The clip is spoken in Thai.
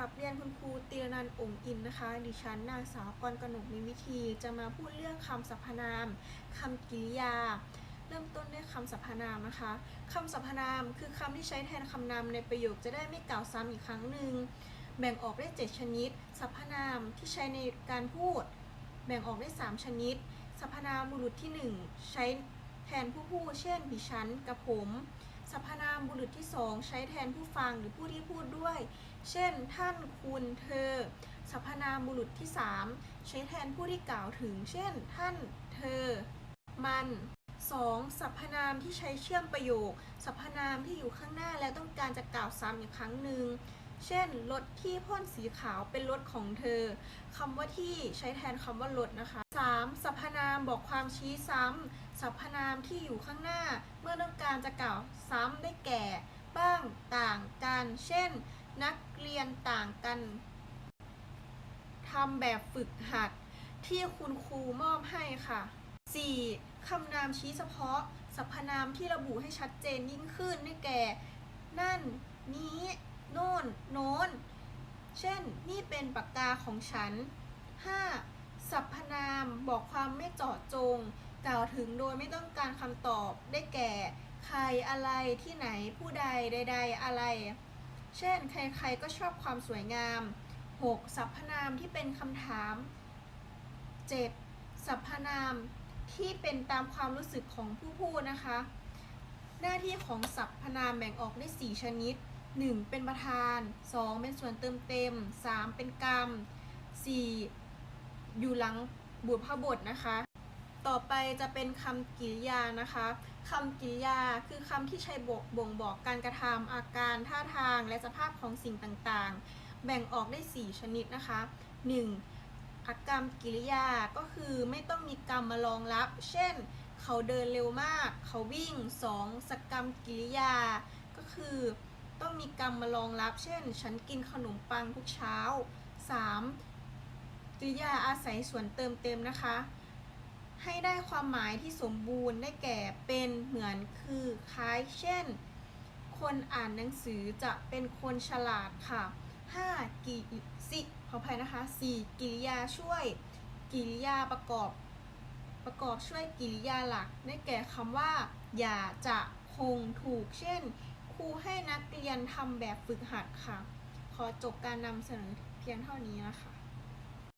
ราบเรียนคุณครูตีรนันท์องค์อินนะคะ ดิฉันนางสาวกรกนกมีวิธีจะมาพูดเรื่องคำสรรพนามคำกริยา เริ่มต้นด้วยคำสรรพนามนะคะคำสรรพนามคือคำที่ใช้แทนคำนามในประโยคจะได้ไม่กล่าวซ้ำอีกครั้งหนึ่งแบ่งออกได้ 7 ชนิด สรรพนามที่ใช้ในการพูด แบ่งออกได้ 3 ชนิด สรรพนามบุรุษที่ 1 ใช้แทนผู้พูดเช่นดิฉันกับผม สรรพนามบุรุษที่สองใช้แทนผู้ฟังหรือผู้ที่พูดด้วย เช่น ท่านคุณเธอ สรรพนามบุรุษที่3ใช้แทนผู้ที่กล่าวถึง เช่น ท่านเธอ มัน 2. สรรพนามที่ใช้เชื่อมประโยค สรรพนามที่อยู่ข้างหน้าแล้วต้องการจะกล่าวซ้ำอีกครั้งหนึ่ง เช่นรถที่พ่นสีขาวเป็นรถของเธอคำว่าที่ใช้แทนคำว่ารถนะคะ 3. สรรพนามบอกความชี้ซ้ำสรรพนามที่อยู่ข้างหน้า เมื่อต้องการจะกล่าวซ้ำได้แก่ บ้างต่างกัน เช่น นักเรียนต่างกันทำแบบฝึกหัดที่คุณครูมอบให้ค่ะ 4. คำนามชี้เฉพาะ สรรพนามที่ระบุให้ชัดเจนยิ่งขึ้นได้แก่ นั่น นี้ โน่น โน้น เช่น นี่เป็นปากกาของฉัน 5. สรรพนามบอกความไม่เจาะจง กล่าวถึงโดยไม่ต้องการคำตอบได้แก่ ใครอะไรที่ไหนผู้ใดใด ๆ อะไร เช่น ใครๆก็ชอบความสวยงาม 6. สรรพนามที่เป็นคำถาม 7. สรรพนามที่เป็นตามความรู้สึกของผู้พูดนะคะ หน้าที่ของสรรพนามแบ่งออกได้ 4 ชนิด 1. เป็นประธาน 2. เป็นส่วนเติมเต็ม 3. เป็นกรรม 4. อยู่หลังบุพบทนะคะ ต่อไปจะเป็นคำกริยานะคะคำกริยาคือคำที่ใช้บกบ่งบอกการกระทำอาการท่าทางและสภาพของสิ่งต่างๆ แบ่งออกได้ 4 ชนิดนะคะ 1. อักกรรมกิริยาก็คือไม่ต้องมีกรรมมารองรับ เช่น เขาเดินเร็วมาก เขาวิ่ง 2. สกรรมกิริยาก็คือ ต้องมีกรรมมารองรับ เช่น ฉันกินขนมปังทุกเช้า 3. กริยาอาศัยส่วนเติมเต็มนะคะ ให้ได้ความหมายที่สมบูรณ์ได้แก่เป็นเหมือนคือคล้ายเช่น คนอ่านหนังสือจะเป็นคนฉลาดค่ะ 5. กิสิขออภัยนะคะ 4. กิริยาช่วย กิริยาประกอบ ประกอบช่วยกิริยาหลัก ได้แก่คำว่า อย่าจะคงถูกเช่น รูให้นักเรียนทำแบบฝึกหัดค่ะ ขอจบการนำเสนอเพียงเท่านี้นะคะ